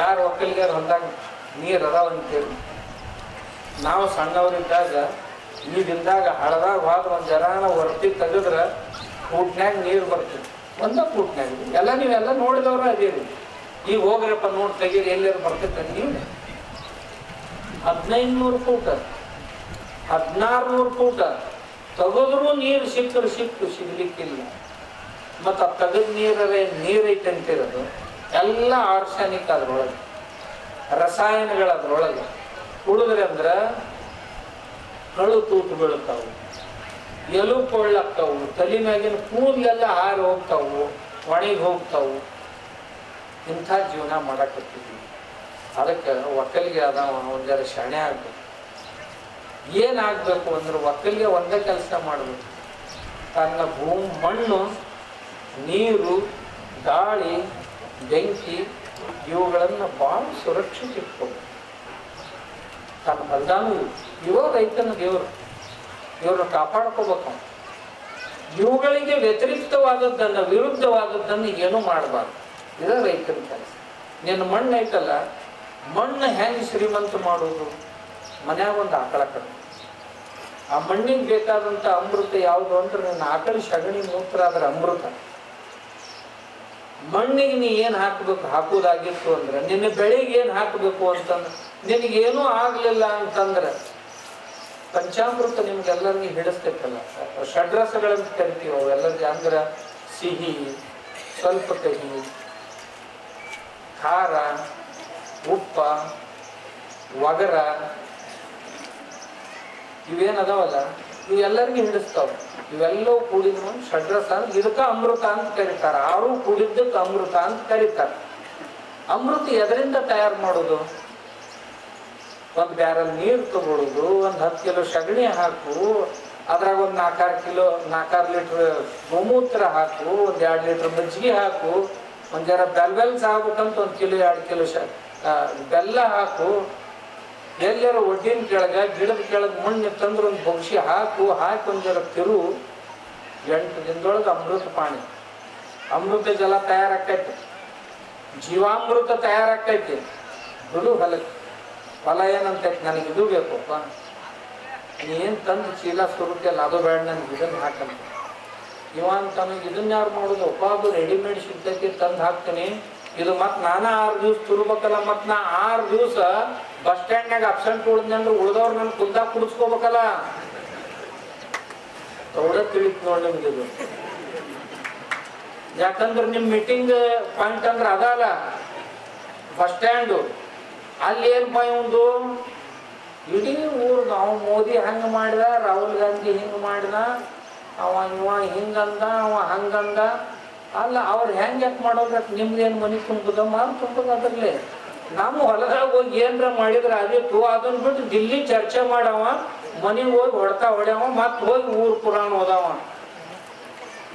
ಯಾರು ಒಕ್ಕಲಿಗಾರ ಹೊಲ್ದಾಗ ನೀರು ಅದಾವ ಅಂತೇಳಿ ನಾವು ಸಣ್ಣವರಿದ್ದಾಗ, ಈ ದಿನದಾಗ ಹಳದಾಗ ಹೋದ ಒಂದು ಜರಾನ ಹೊರತಿ ತೆಗೆದ್ರೆ ಕೂಟ್ನ್ಯಾಗ ನೀರು ಬರ್ತದೆ ಒಂದ ಕೂಟ್ನ್ಯಾಗ ಎಲ್ಲ ನೀವೆಲ್ಲ ನೋಡಿದವ್ರ ಅದೇರಿ ಈಗ ಹೋಗ್ರಪ್ಪ ನೋಡಿ ತೆಗೀರಿ ಎಲ್ಲಾರು ಬರ್ತೈತೆ ನೀವು. ಹದಿನೈದು ನೂರು ಫೂಟ ಹದಿನಾರು ನೂರು ಫೂಟ ತೆಗೆದ್ರೂ ನೀರು ಸಿಕ್ಕರು ಸಿಕ್ಕು ಸಿಗ್ಲಿಕ್ಕಿಲ್ಲ. ಮತ್ತು ಆ ತೆಗೆದ ನೀರೇ ನೀರೈತೆ ಅಂತಿರೋದು. ಎಲ್ಲ ಆರ್ಸಾನಿಕ್ ಅದ್ರೊಳಗೆ, ರಸಾಯನಗಳು ಅದ್ರೊಳಗೆ ಕುಡಿದ್ರೆ ಅಂದ್ರೆ ಕಳು ತೂತು ಬೀಳ್ತಾವು ಎಲು ಕೊಳ್ಳಾಗ್ತಾವು ತಲೆ ಮ್ಯಾಗಿನ ಕೂದಲೆಲ್ಲ ಹಾರಿ ಹೋಗ್ತಾವು, ಒಣಗಿ ಹೋಗ್ತಾವು. ಇಂಥ ಜೀವನ ಮಾಡಕತ್ತಿದ್ವಿ ಅದಕ್ಕೆ ಒಕ್ಕಲಿಗೆ ಅದ ಒಂದರ ಶಾಣೆ ಆಗ್ಬೇಕು. ಏನಾಗಬೇಕು ಅಂದ್ರೆ ಒಕ್ಕಲಿಗೆ ಒಂದೇ ಕೆಲಸ ಮಾಡಬೇಕು. ತನ್ನ ಭೂಮಿ, ಮಣ್ಣು, ನೀರು, ಗಾಳಿ ಬೆಂಕಿ ಇವುಗಳನ್ನು ಭಾಳ ಸುರಕ್ಷಿತ ಇಟ್ಕೋಬೇಕು ತನ್ನ ಹೊಲ್ದಾನು ಇವಾಗ ರೈತನ ದೇವರು. ಇವ್ರನ್ನ ಕಾಪಾಡ್ಕೋಬೇಕು. ಇವುಗಳಿಗೆ ವ್ಯತಿರಿಕ್ತವಾದದ್ದನ್ನು ವಿರುದ್ಧವಾದದ್ದನ್ನು ಏನೂ ಮಾಡಬಾರ್ದು. ಇದು ರೈತನ ಕೆಲಸ. ನಿನ್ನ ಮಣ್ಣು ಐತಲ್ಲ, ಮಣ್ಣು ಹೆಂಗೆ ಶ್ರೀಮಂತ ಮಾಡೋದು? ಮನ್ಯಾಗ ಒಂದು ಆಕಳ ಕಡೆ ಆ ಮಣ್ಣಿಗೆ ಬೇಕಾದಂಥ ಅಮೃತ ಯಾವುದು ಅಂದ್ರೆ ನನ್ನ ಆಕಳ ಸಗಣಿ ಮೂತ್ರ ಆದ್ರೆ ಅಮೃತ. ಮಣ್ಣಿಗೆ ನೀ ಏನು ಹಾಕಬೇಕು ಹಾಕೋದಾಗಿತ್ತು ಅಂದ್ರೆ, ನಿನ್ನ ಬೆಳೆಗೆ ಏನು ಹಾಕಬೇಕು ಅಂತಂದ್ರೆ, ನಿನಗೇನೂ ಆಗಲಿಲ್ಲ ಅಂತಂದ್ರೆ, ಪಂಚಾಮೃತ ನಿಮ್ಗೆಲ್ಲರಿಗೂ ಹಿಡಿಸ್ತೈತಲ್ಲ ಷಡ್ರಸಗಳಂತ ಕರಿತೀವಿ ಅವೆಲ್ಲರಿಗೆ ಅಂದ್ರೆ ಸಿಹಿ, ಸ್ವಲ್ಪ ಕಹಿ, ಖಾರ, ಉಪ್ಪ, ಒಗರ, ಇವೇನದಾವಲ್ಲ? ಇವೆಲ್ಲರಿಗೂ ಹಿಡಿಸ್ತಾವ ಇವೆಲ್ಲವೂ ಕೂಡಿದ್ರು ಷಡ್ರಸ ಅಂದ್ರೆ ಇದಕ್ಕ ಅಮೃತ ಅಂತ ಕರೀತಾರ. ಆರು ಕೂಡಿದ್ದಕ್ಕೆ ಅಮೃತ ಅಂತ ಕರೀತಾರ. ಅಮೃತ ಎದರಿಂದ ತಯಾರು ಮಾಡೋದು? ಒಂದು ಬ್ಯಾರಲ್ ನೀರು ತಗೊಳ್ಳೋದು ಒಂದು ಹತ್ತು ಕಿಲೋ ಸಗಣಿ ಹಾಕು, ಅದ್ರಾಗ ಒಂದು ನಾಲ್ಕಾರು ಕಿಲೋ, ನಾಲ್ಕಾರು ಲೀಟ್ರ್ ಗೋಮೂತ್ರ ಹಾಕು, ಒಂದು ಎರಡು ಲೀಟ್ರ್ ಮಜ್ಜಿಗೆ ಹಾಕು, ಒಂದು ಜರ ಬೆಲ್ಬೆಲ್ಸ್ ಆಗ್ಬೇಕಂತ ಒಂದು ಕಿಲೋ, ಎರಡು ಕಿಲೋ ಬೆಲ್ಲ ಹಾಕು ಎಲ್ಲರ ಒಡ್ಡಿನ ಕೆಳಗೆ ಗಿಡದ ಕೆಳಗೆ ಮಣ್ಣು ತಂದ್ರೆ ಒಂದು ಬಕ್ಷಿ ಹಾಕು, ಹಾಕಿ ತಿರು ಎಂಟು ದಿನದೊಳಗೆ ಅಮೃತ ಪಾಣಿ. ಅಮೃತ ಜಲ ತಯಾರಾಕೈತಿ ಜೀವಾಮೃತ ತಯಾರಾಕೈತಿ ಬಿಡು ಹೊಲಕ್ಕೆ. ಫಲ ಏನಂತೈತಿ ನನಗೆ ಇದು ಬೇಕಪ್ಪ. ಏನು ತಂದು ಚೀಲ ಸುರುತ್ತಲ್ಲ ಅದು ಬೇಡ ನನಗೆ ಇದನ್ನು ಹಾಕಂತ. ಇವಂತ ತನಗೆ ಇದನ್ನ ಯಾರು ಮಾಡೋದು? ಒಬ್ಬ ಅದು ರೆಡಿಮೇಡ್ ಸಿಗ್ತೈತಿ, ತಂದು ಹಾಕ್ತೀನಿ. ಇದು ಮತ್ತೆ ನಾನು ಆರು ದಿವ್ಸ ತುರ್ಬೇಕಲ್ಲ, ಮತ್ತು ನಾ ಆರು ದಿವಸ ಬಸ್ ಸ್ಟ್ಯಾಂಡ್ನಾಗ ಅಬ್ಸೆಂಟ್ ಉಳಿದ್ನಿ ಅಂದ್ರೆ ಉಳ್ದವ್ರು ನನ್ನ ಕುಂದಾಗ ಕುಡಿಸ್ಕೋಬೇಕಲ್ಲ. ತೌಡ ತಿಳಿತು ನೋಡಿ ನಿಮ್ಗೆ ಇದು. ಯಾಕಂದ್ರೆ ನಿಮ್ಮ ಮೀಟಿಂಗ್ ಪಾಯಿಂಟ್ ಅಂದ್ರೆ ಅದಲ್ಲ ಬಸ್ ಸ್ಟ್ಯಾಂಡು ಅಲ್ಲಿ ಏನು ಒಂದು ಇಡೀ ಊರು ನಾವು ಮೋದಿ ಹಂಗೆ ಮಾಡಿದ, ರಾಹುಲ್ ಗಾಂಧಿ ಹಿಂಗೆ ಮಾಡಿದ, ಅವ ಇವ ಹಿಂಗಂದ ಅವ ಹಂಗಂದ ಅಲ್ಲ ಅವ್ರು ಹೆಂಗೆ ಯಾಕೆ ಮಾಡೋದ್ರ ನಿಮ್ದೇನು ಮನೆ ತುಂಬುದ ಮಾರು ತುಂಬುದ ಅದ್ರಲ್ಲಿ ನಮ್ಮ ಹೊಲದಾಗ ಹೋಗಿ ಏನ್ರ ಮಾಡಿದ್ರೆ ಅದಿತ್ತು ಅದನ್ನ ಬಿಟ್ಟು ದಿಲ್ಲಿ ಚರ್ಚೆ ಮಾಡವ ಮನೆಗೆ ಹೋಗಿ ಹೊಡ್ತಾ ಹೊಡ್ಯಾವ ಮತ್ತೆ ಹೋಗಿ ಊರು ಪುರಾಣ ಓದಾವ